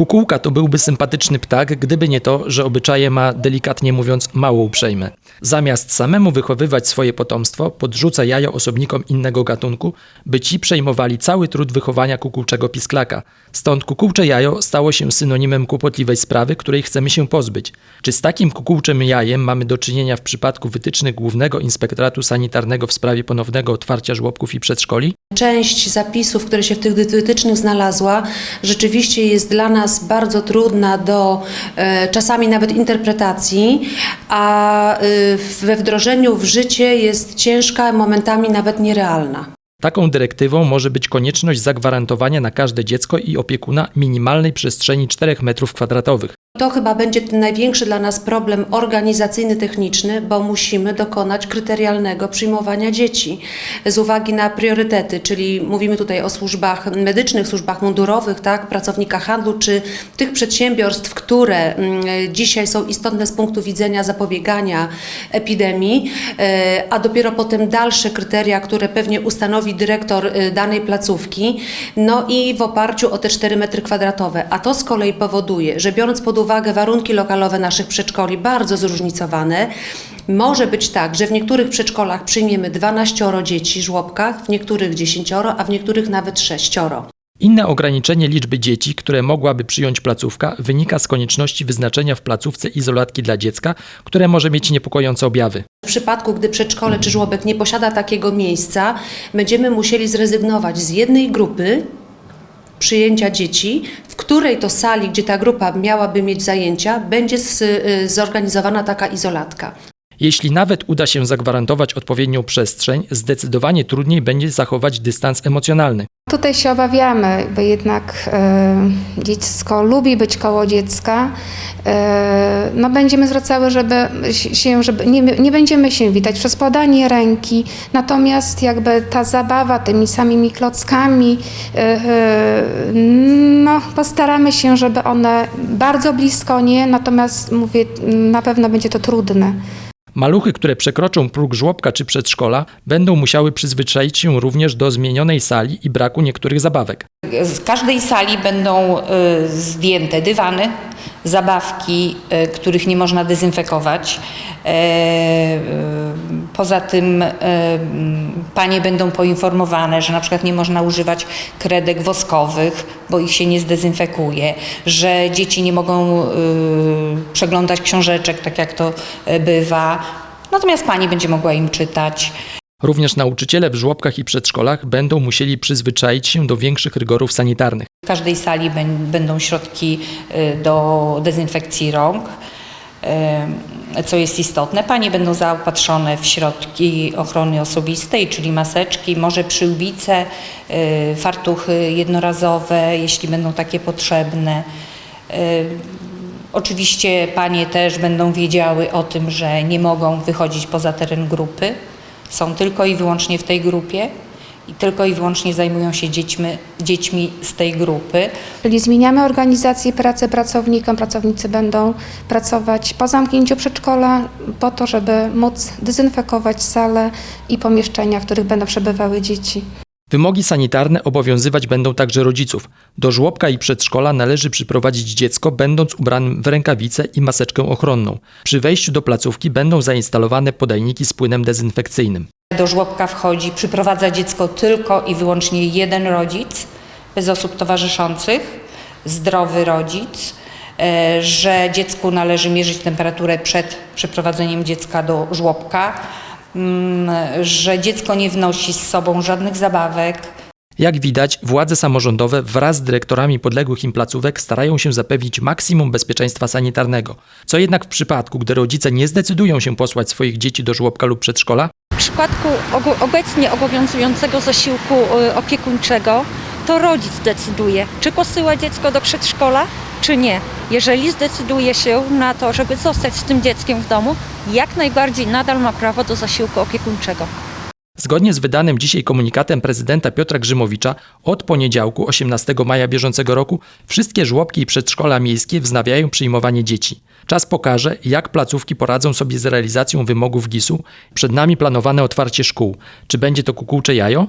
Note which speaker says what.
Speaker 1: Kukułka to byłby sympatyczny ptak, gdyby nie to, że obyczaje ma, delikatnie mówiąc, mało uprzejme. Zamiast samemu wychowywać swoje potomstwo, podrzuca jajo osobnikom innego gatunku, by ci przejmowali cały trud wychowania kukułczego pisklaka. Stąd kukułcze jajo stało się synonimem kłopotliwej sprawy, której chcemy się pozbyć. Czy z takim kukułczym jajem mamy do czynienia w przypadku wytycznych Głównego Inspektoratu Sanitarnego w sprawie ponownego otwarcia żłobków i przedszkoli?
Speaker 2: Część zapisów, które się w tych wytycznych znalazła, rzeczywiście jest dla nas bardzo trudna do e, czasami nawet interpretacji, a e, we wdrożeniu w życie jest ciężka, momentami nawet nierealna.
Speaker 1: Taką dyrektywą może być konieczność zagwarantowania na każde dziecko i opiekuna minimalnej przestrzeni 4 m2.
Speaker 2: To chyba będzie ten największy dla nas problem organizacyjny, techniczny, bo musimy dokonać kryterialnego przyjmowania dzieci z uwagi na priorytety, czyli mówimy tutaj o służbach medycznych, służbach mundurowych, tak, pracownikach handlu, czy tych przedsiębiorstw, które mm, dzisiaj są istotne z punktu widzenia zapobiegania epidemii, e, a dopiero potem dalsze kryteria, które pewnie ustanowi dyrektor e, danej placówki, no i w oparciu o te 4 metry kwadratowe. A to z kolei powoduje, że biorąc pod uwagę warunki lokalowe naszych przedszkoli, bardzo zróżnicowane, może być tak, że w niektórych przedszkolach przyjmiemy 12 dzieci w żłobkach, w niektórych 10, a w niektórych nawet 6.
Speaker 1: Inne ograniczenie liczby dzieci, które mogłaby przyjąć placówka, wynika z konieczności wyznaczenia w placówce izolatki dla dziecka, które może mieć niepokojące objawy.
Speaker 2: W przypadku, gdy przedszkole czy żłobek nie posiada takiego miejsca, będziemy musieli zrezygnować z jednej grupy przyjęcia dzieci, której to sali, gdzie ta grupa miałaby mieć zajęcia, będzie z, y, zorganizowana taka izolatka.
Speaker 1: Jeśli nawet uda się zagwarantować odpowiednią przestrzeń, zdecydowanie trudniej będzie zachować dystans emocjonalny.
Speaker 3: Tutaj się obawiamy, bo jednak e, dziecko lubi być koło dziecka. E, no będziemy zwracały, żeby się, żeby nie, nie będziemy się witać przez podanie ręki, natomiast jakby ta zabawa tymi samymi klockami, e, no postaramy się, żeby one bardzo blisko nie, natomiast mówię, na pewno będzie to trudne.
Speaker 1: Maluchy, które przekroczą próg żłobka czy przedszkola, będą musiały przyzwyczaić się również do zmienionej sali i braku niektórych zabawek.
Speaker 4: Z każdej sali będą y, zdjęte dywany, zabawki, y, których nie można dezynfekować. E, Poza tym y, panie będą poinformowane, że na przykład nie można używać kredek woskowych, bo ich się nie zdezynfekuje, że dzieci nie mogą y, przeglądać książeczek, tak jak to y, bywa. Natomiast pani będzie mogła im czytać.
Speaker 1: Również nauczyciele w żłobkach i przedszkolach będą musieli przyzwyczaić się do większych rygorów sanitarnych.
Speaker 4: W każdej sali bę- będą środki do dezynfekcji rąk, co jest istotne. Panie będą zaopatrzone w środki ochrony osobistej, czyli maseczki, może przyłbice, y, fartuchy jednorazowe, jeśli będą takie potrzebne. Y, Oczywiście panie też będą wiedziały o tym, że nie mogą wychodzić poza teren grupy. Są tylko i wyłącznie w tej grupie i tylko i wyłącznie zajmują się dziećmi, dziećmi z tej grupy.
Speaker 3: Czyli zmieniamy organizację pracy pracownikom. Pracownicy będą pracować po zamknięciu przedszkola po to, żeby móc dezynfekować sale i pomieszczenia, w których będą przebywały dzieci.
Speaker 1: Wymogi sanitarne obowiązywać będą także rodziców. Do żłobka i przedszkola należy przyprowadzić dziecko, będąc ubranym w rękawice i maseczkę ochronną. Przy wejściu do placówki będą zainstalowane podajniki z płynem dezynfekcyjnym.
Speaker 4: Do żłobka wchodzi, przyprowadza dziecko tylko i wyłącznie jeden rodzic, bez osób towarzyszących, zdrowy rodzic, e, że dziecku należy mierzyć temperaturę przed przeprowadzeniem dziecka do żłobka, mm, że dziecko nie wnosi z sobą żadnych zabawek,
Speaker 1: Jak widać, władze samorządowe wraz z dyrektorami podległych im placówek starają się zapewnić maksimum bezpieczeństwa sanitarnego. Co jednak w przypadku, gdy rodzice nie zdecydują się posłać swoich dzieci do żłobka lub przedszkola,
Speaker 5: przypadku obecnie obowiązującego zasiłku y, opiekuńczego to rodzic decyduje, czy posyła dziecko do przedszkola, czy nie. Jeżeli zdecyduje się na to, żeby zostać z tym dzieckiem w domu, jak najbardziej nadal ma prawo do zasiłku opiekuńczego.
Speaker 1: Zgodnie z wydanym dzisiaj komunikatem prezydenta Piotra Grzymowicza, od poniedziałku 18 maja bieżącego roku wszystkie żłobki i przedszkola miejskie wznawiają przyjmowanie dzieci. Czas pokaże, jak placówki poradzą sobie z realizacją wymogów GIS-u. Przed nami planowane otwarcie szkół. Czy będzie to kukułcze jajo?